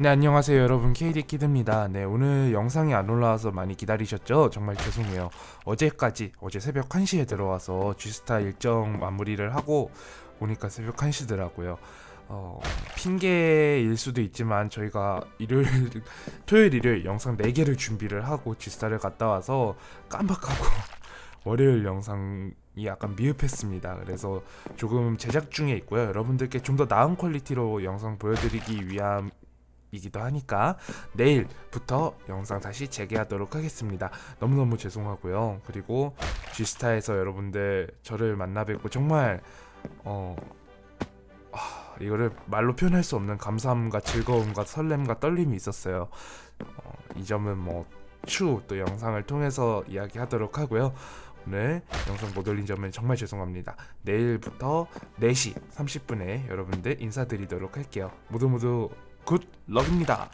네 안녕하세요 여러분 KD 키드입니다. 네 오늘 영상이 안 올라와서 많이 기다리셨죠? 정말 죄송해요. 어제까지 어제 새벽 1시에 들어와서 G스타 일정 마무리를 하고 오니까 새벽 1시더라고요. 어, 핑계일 수도 있지만 저희가 일요일 토요일 일요일 영상 4개를 준비를 하고 G스타를 갔다 와서 깜빡하고 월요일 영상이 약간 미흡했습니다. 그래서 조금 제작 중에 있고요. 여러분들께 좀 더 나은 퀄리티로 영상 보여드리기 위함 이기도 하니까 내일부터 영상 다시 재개하도록 하겠습니다. 너무너무 죄송하고요. 그리고 G스타에서 여러분들 저를 만나 뵙고 정말 어 아, 이거를 말로 표현할 수 없는 감사함과 즐거움과 설렘과 떨림이 있었어요. 어, 이 점은 뭐 추후 또 영상을 통해서 이야기하도록 하고요. 오늘 영상 못 올린 점은 정말 죄송합니다. 내일부터 4시 30분에 여러분들 인사드리도록 할게요. 모두 모두 굿 럭입니다.